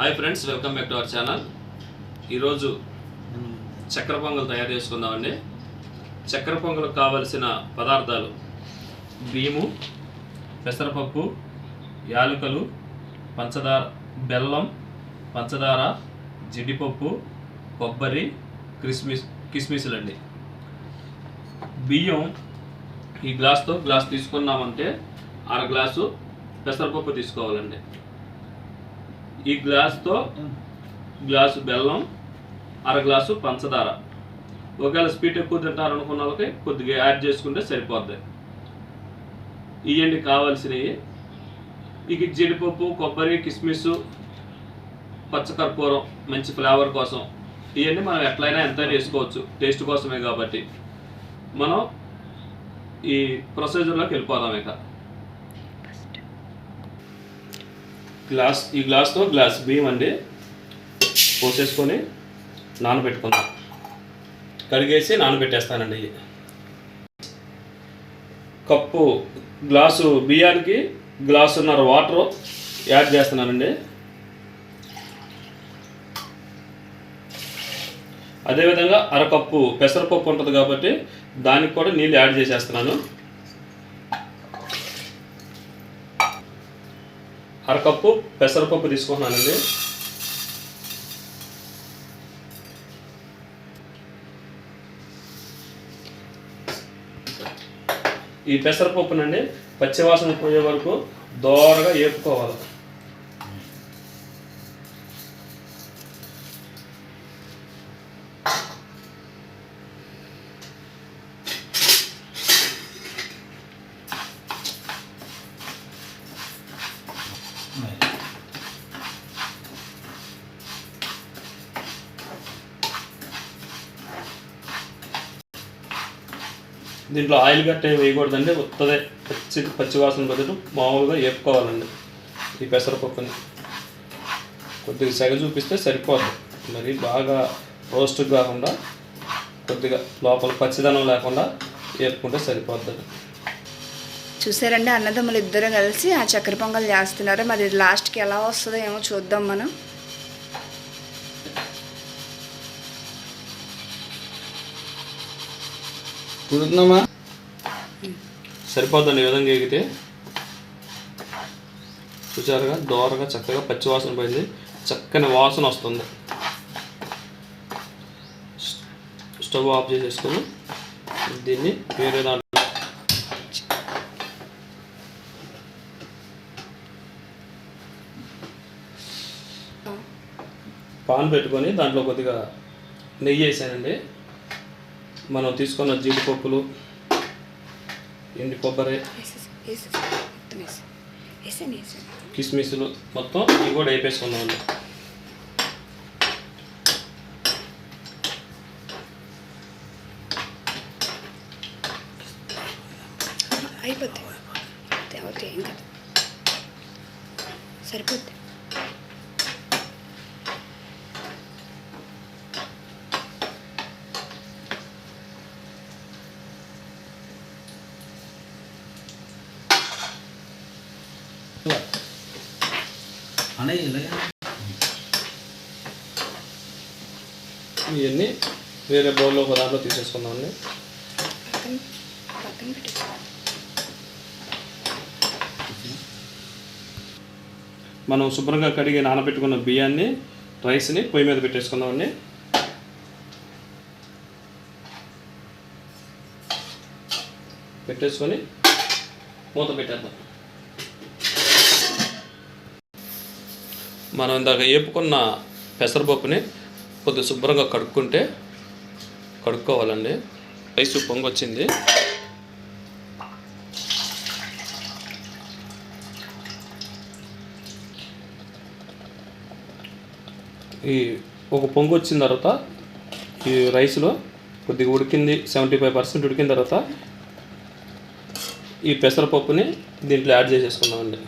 Hi friends welcome back to our channel ఈరోజు చక్కెర పొంగల్ తయారు చేసుకుందామండి. చక్కెర పొంగల్కి కావలసిన పదార్థాలు బియ్యము పెసరపప్పు యాలకులు పంచదార బెల్లం పంచదార జీడిపప్పు కొబ్బరి క్రిస్మిస్ కిస్మిస్లండి. బియ్యం ఈ గ్లాస్తో గ్లాస్ తీసుకున్నామంటే అర గ్లాసు పెసరపప్పు తీసుకోవాలండి. ఈ గ్లాస్తో గ్లాసు బెల్లం అర గ్లాసు పంచదార. ఒకవేళ స్వీట్ ఎక్కువ తింటారు అనుకున్న వాళ్ళకి కొద్దిగా యాడ్ చేసుకుంటే సరిపోద్ది. ఇవన్నీ కావాల్సినవి. ఇక జీడిపప్పు కొబ్బరి కిస్మిస్ పచ్చకర్పూరం మంచి ఫ్లేవర్ కోసం. ఇవన్నీ మనం ఎట్లయినా ఎంత వేసుకోవచ్చు టేస్ట్ కోసమే కాబట్టి. మనం ఈ ప్రొసీజర్లోకి వెళ్ళిపోదాం ఇక. గ్లాస్ ఈ గ్లాస్తో గ్లాస్ బియ్యం అండి పోసేసుకొని నానబెట్టుకుందాం. కడిగేసి నానబెట్టేస్తానండి. కప్పు గ్లాసు బియ్యానికి గ్లాసున్నర వాటర్ యాడ్ చేస్తున్నానండి. అదేవిధంగా అరకప్పు పెసరపప్పు ఉంటుంది కాబట్టి దానికి కూడా నీళ్ళు యాడ్ చేసేస్తున్నాను. అరకప్పు పెసరపప్పు తీసుకుంటున్నానండి. ఈ పెసరపప్పునండి పచ్చివాసన పోయే వరకు దోరగా ఏపుకోవాలి. దీంట్లో ఆయిల్ గట్ట వేయకూడదండి. ఉత్తదే పచ్చి పచ్చివాసన బదులు మామూలుగా వేపుకోవాలండి ఈ పెసరపప్పుని. కొద్దిగా సెగ చూపిస్తే సరిపోద్ది. మరి బాగా రోస్ట్ కాకుండా కొద్దిగా లోపల పచ్చిదనం లేకుండా వేపుకుంటే సరిపోద్ది చూసారండి? అన్నదమ్ములు ఇద్దరు కలిసి ఆ చక్కెర పొంగల్ చేస్తున్నారు. మరి లాస్ట్కి ఎలా వస్తుందో ఏమో చూద్దాం మనం. కుదురుతుందమ్మా? సరిపోద్దండి ఈ విధంగా ఎగితే. చూసారుగా దోరగా చక్కగా పచ్చివాసన పోయింది. చక్కని వాసన వస్తుంది. స్టవ్ ఆఫ్ చేసేసుకొని దీన్ని వేరే దాంట్లో పాన్ పెట్టుకొని దాంట్లో కొద్దిగా నెయ్యి వేసానండి. మనం తీసుకున్న జీడిపప్పులు ఎండి కొబ్బరి కిస్మిస్లు మొత్తం ఇవి కూడా వేపేసుకున్నామండి అయిపోద్ది ఇలాగే ఇవన్నీ వేరే బౌల్లో ఒక దాంట్లో తీసేసుకుందాం అండి. మనం శుభ్రంగా కడిగి నానబెట్టుకున్న బియ్యాన్ని రైస్ని పొయ్యి మీద పెట్టేసుకుందామండి పెట్టేసుకొని మూత పెట్టేద్దాం. మనం ఇందాక వేపుకున్న పెసరపప్పుని కొద్దిగా శుభ్రంగా కడుక్కుంటే కడుక్కోవాలండి. రైస్ పొంగొచ్చింది. ఈ ఒక పొంగు వచ్చిన తర్వాత ఈ రైస్లో కొద్దిగా ఉడికింది సెవెంటీ ఫైవ్ పర్సెంట్ ఉడికిన తర్వాత ఈ పెసరపప్పుని దీంట్లో యాడ్ చేసేసుకున్నామండి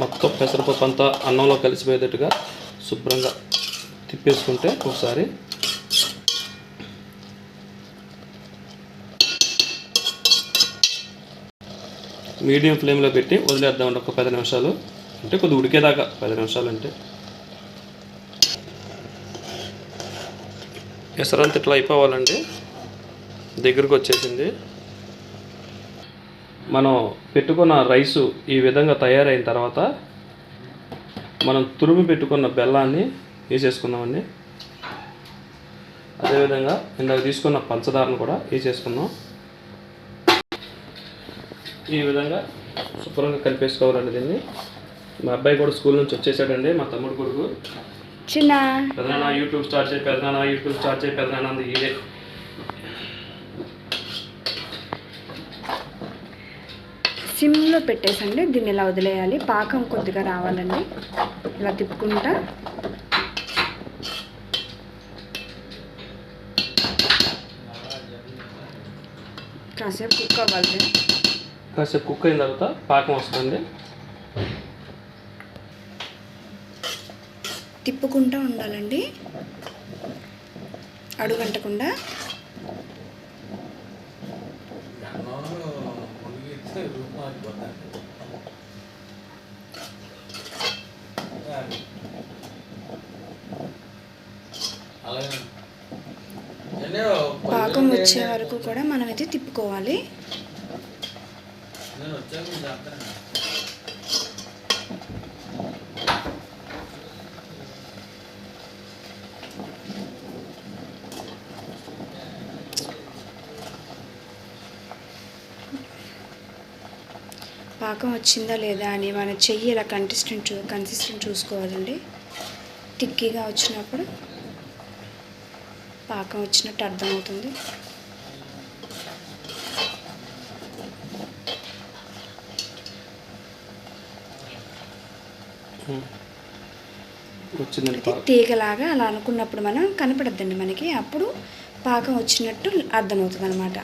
మొత్తం పెసరపప్పు అంతా అన్నంలో కలిసిపోయేటట్టుగా శుభ్రంగా తిప్పేసుకుంటే ఒకసారి. మీడియం ఫ్లేమ్లో పెట్టి వదిలేద్దామండి ఒక పది నిమిషాలు. అంటే కొద్దిగా ఉడికేదాకా పది నిమిషాలు అంటే. ఎసరంత ఇట్లా అయిపోవాలండి. దగ్గరకు వచ్చేసింది. మనం పెట్టుకున్న రైసు ఈ విధంగా తయారైన తర్వాత మనం తురుము పెట్టుకున్న బెల్లాన్ని వేసేసుకుందామండి. అదేవిధంగా ఇందాక తీసుకున్న పంచదారను కూడా వేసేసుకుందాం. ఈ విధంగా శుభ్రంగా కలిపేసుకోవాలండి దీన్ని. మా అబ్బాయి కూడా స్కూల్ నుంచి వచ్చేసాడండి మా తమ్ముడు కొడుకు. చిన్న. పెదనాన్న యూట్యూబ్ స్టార్ట్ చేయి పెదనాన్న యూట్యూబ్ స్టార్ట్ చేయి పెదనాన్న ఇదే. సిమ్లో పెట్టేసండి దీన్ని ఇలా వదిలేయాలి? పాకం కొద్దిగా రావాలండి. ఇలా తిప్పుకుంటా. కాసేపు కుక్ అవ్వాలి కాసేపు కుక్ అయిన తర్వాత పాకం వస్తుంది తిప్పుకుంటూ ఉండాలండి. అడుగంటకుండా. పాకం వచ్చే వరకు కూడా మనమైతే తిప్పుకోవాలి. నేను వచ్చాక పాకం వచ్చిందా లేదా అని మన చెయ్యి ఇలా కన్సిస్టెంట్ చూ కన్సిస్టెంట్ చూసుకోవాలండి? తిక్కిగా వచ్చినప్పుడు పాకం వచ్చినట్టు అర్థమవుతుంది. తీగలాగా అలా అనుకున్నప్పుడు మనం కనపడద్దండి మనకి. అప్పుడు పాకం వచ్చినట్టు అర్థమవుతుంది అనమాట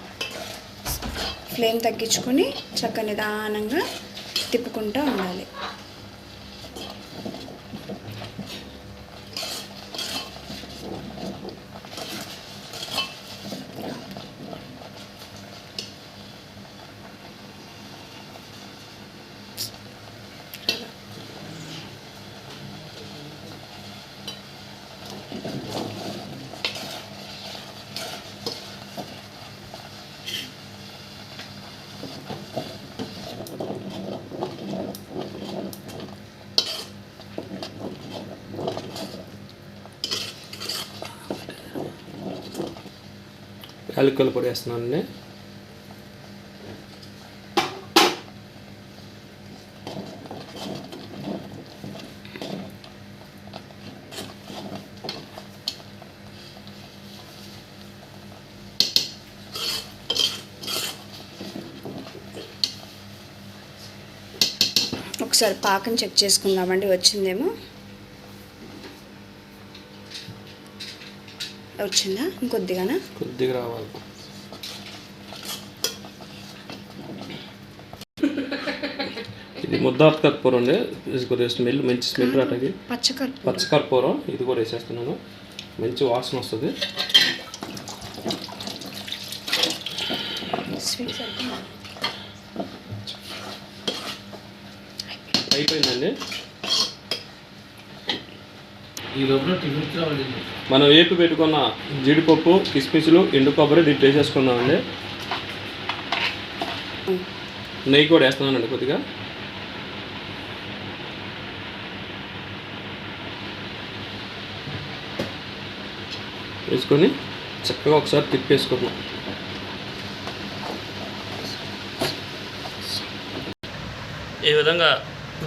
ఫ్లేమ్ తగ్గించుకొని చక్క నిదానంగా తిప్పుకుంటూ ఉండాలి. యాలక్కల పొడి వేస్తున్నానండి ఒకసారి పాకం చెక్ చేసుకుందామండి వచ్చిందేమో. వచ్చిందా? ఇంకొద్దిగానా? కొద్దిగా రావాలి. ఇది ముద్దాత్ కర్పూరం అండి. ఇది కొద్దిగా స్మెల్ మంచి స్మెల్ రాటకి పచ్చకర్పూరం. పచ్చ కర్పూరం ఇది కూడా వేసేస్తున్నాను. మంచి వాసన వస్తుంది? అయిపోయిందండి ఈ లోపల టిఫిన్ రావాలి మనం వేపి పెట్టుకున్న జీడిపప్పు కిస్మిస్లు ఎండు కొబ్బరి దీంట్లో వేసేసుకుందామండి. నెయ్యి కూడా వేస్తున్నానండి కొద్దిగా. వేసుకొని చక్కగా ఒకసారి తిప్పేసుకుందాం. ఈ విధంగా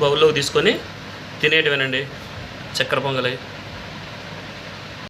బౌల్లోకి తీసుకొని తినేటివేనండి. చక్కెర పొంగలి.